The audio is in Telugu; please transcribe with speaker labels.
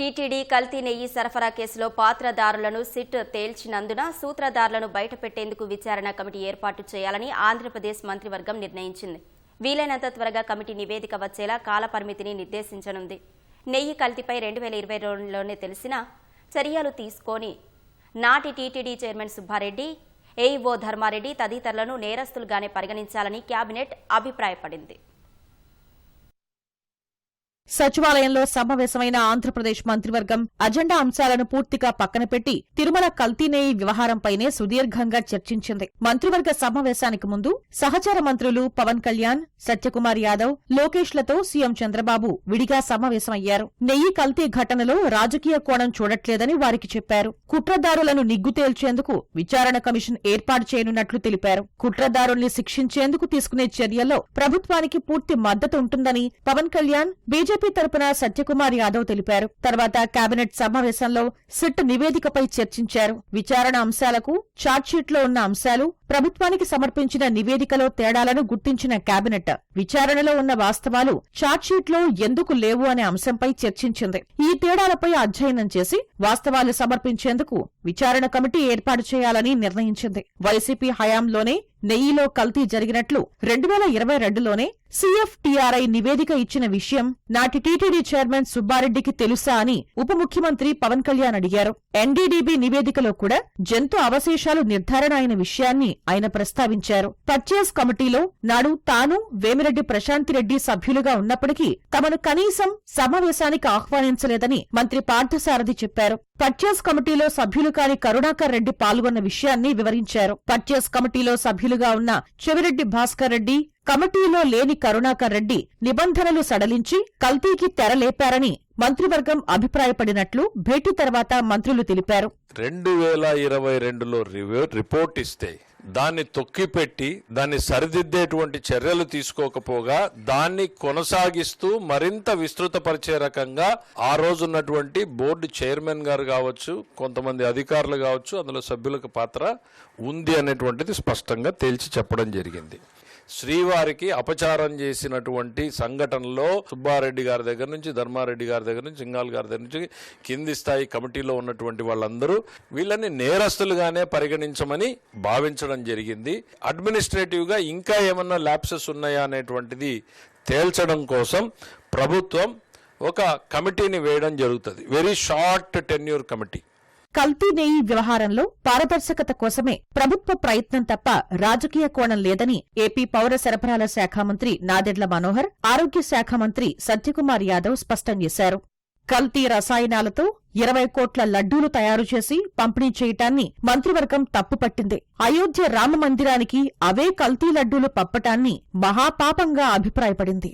Speaker 1: టీటీడీ కల్తీ నెయ్యి సరఫరా కేసులో పాత్రదారులను సిట్ తేల్చినందున సూత్రధారులను బయటపెట్టేందుకు విచారణ కమిటీ ఏర్పాటు చేయాలని ఆంధ్రప్రదేశ్ మంత్రివర్గం నిర్ణయించింది. వీలైనంత త్వరగా కమిటీ నివేదిక వచ్చేలా కాలపరిమితిని నిర్దేశించనుంది. నెయ్యి కల్తీపై రెండు వేల ఇరవై రెండులోనే తెలిసిన చర్యలు తీసుకొని నాటి TTD chairman Subba Reddy AEO Dharma Reddy తదితరులను నేరస్తులుగానే పరిగణించాలని కేబినెట్ అభిప్రాయపడింది.
Speaker 2: సచివాలయంలో సమావేశమైన ఆంధ్రప్రదేశ్ మంత్రివర్గం అజెండా అంశాలను పూర్తిగా పక్కన పెట్టి తిరుమల కల్తీనేయి వ్యవహారంపైనే సుదీర్ఘంగా చర్చించింది. మంత్రివర్గ సమావేశానికి ముందు సహచార మంత్రులు పవన్ కళ్యాణ్ సత్యకుమార్ యాదవ్ లోకేష్లతో సీఎం చంద్రబాబు విడిగా సమావేశమయ్యారు. నెయ్యి కల్తీ ఘటనలో రాజకీయ కోణం చూడట్లేదని వారికి చెప్పారు. కుట్రదారులను నిగ్గు తేల్చేందుకు విచారణ కమిషన్ ఏర్పాటు చేయనున్నట్లు తెలిపారు. కుట్రదారుల్ని శిక్షించేందుకు తీసుకునే చర్యల్లో ప్రభుత్వానికి పూర్తి మద్దతు ఉంటుందని పవన్ కళ్యాణ్ బీజేపీ తరపున సత్యకుమార్ యాదవ్ తెలిపారు. తర్వాత కేబినెట్ సమావేశంలో సిట్ నివేదికపై చర్చించారు. విచారణ అంశాలకు చార్జ్షీట్లో ఉన్న అంశాలు ప్రభుత్వానికి సమర్పించిన నివేదికలో తేడాలను గుర్తించిన కేబినెట్. విచారణలో ఉన్న వాస్తవాలు చార్జ్షీట్లో ఎందుకు లేవు అనే అంశంపై చర్చించింది. ఈ తేడాలపై అధ్యయనం చేసి వాస్తవాలు సమర్పించేందుకు విచారణ కమిటీ ఏర్పాటు చేయాలని నిర్ణయించింది. వైసీపీ హయాంలోనే నెయ్యిలో కల్తీ జరిగినట్లు రెండు వేల ఇరవై రెండులోనే సీఎఫ్టీఆర్ఐ నివేదిక ఇచ్చిన విషయం నాటి టీటీడీ చైర్మన్ సుబ్బారెడ్డికి తెలుసా అని ఉప ముఖ్యమంత్రి పవన్ కళ్యాణ్ అడిగారు. ఎన్డీడీబీ నివేదికలో కూడా జంతు అవశేషాలు నిర్ధారణ అయిన విషయాన్ని ఆయన ప్రస్తావించారు. పర్చేస్ కమిటీలో నాడు తాను వేమిరెడ్డి ప్రశాంతిరెడ్డి సభ్యులుగా ఉన్నప్పటికీ తమను కనీసం సమావేశానికి ఆహ్వానించలేదని మంత్రి పార్థసారథి చెప్పారు. పర్చేస్ కమిటీలో సభ్యులు కాని కరుణాకర్ రెడ్డి పాల్గొన్న విషయాన్ని వివరించారు. పర్చేస్ కమిటీలో సభ్యులుగా ఉన్న చెవిరెడ్డి భాస్కర్ రెడ్డి కమిటీలో లేని కరుణాకర్ రెడ్డి నిబంధనలు సడలించి కల్తీకి తెరలేపారని మంత్రివర్గం అభిప్రాయపడినట్లు భేటీ తర్వాత మంత్రులు తెలిపారు.
Speaker 3: రెండు వేల ఇరవై రెండులో రివ్యూ రిపోర్ట్ ఇస్తే దాన్ని తొక్కిపెట్టి దాన్ని సరిదిద్దేటువంటి చర్యలు తీసుకోకపోగా దాన్ని కొనసాగిస్తూ మరింత విస్తృతపరిచే రకంగా ఆ రోజున్నటువంటి బోర్డు చైర్మన్ గారు కావచ్చు కొంతమంది అధికారులు కావచ్చు అందులో సభ్యులకు పాత్ర ఉంది అనేటువంటిది స్పష్టంగా తేల్చి చెప్పడం జరిగింది. శ్రీవారికి అపచారం చేసినటువంటి సంఘటనలో సుబ్బారెడ్డి గారి దగ్గర నుంచి ధర్మారెడ్డి గారి దగ్గర నుంచి సింగాల్ గారి దగ్గర నుంచి కింది స్థాయి కమిటీలో ఉన్నటువంటి వాళ్ళందరూ వీళ్ళని నేరస్తులుగానే పరిగణించమని భావించడం జరిగింది. అడ్మినిస్ట్రేటివ్గా ఇంకా ఏమన్నా ల్యాప్సెస్ ఉన్నాయా అనేటువంటిది తేల్చడం కోసం ప్రభుత్వం ఒక కమిటీని వేయడం జరుగుతుంది. Very short tenure committee.
Speaker 2: కల్తీ నేయి వ్యవహారంలో పారదర్శకత కోసమే ప్రభుత్వ ప్రయత్నం తప్ప రాజకీయ కోణం లేదని ఏపీ పౌర సరఫరాల శాఖ మంత్రి నాదెడ్ల మనోహర్ ఆరోగ్య శాఖ మంత్రి సత్యకుమార్ యాదవ్ స్పష్టం చేశారు. కల్తీ రసాయనాలతో ఇరవై కోట్ల లడ్డూలు తయారు చేసి పంపిణీ చేయటాన్ని మంత్రివర్గం తప్పుపట్టింది అయోధ్య రామ మందిరానికి అవే కల్తీ లడ్డూలు పప్పటాన్ని మహాపాపంగా అభిప్రాయపడింది.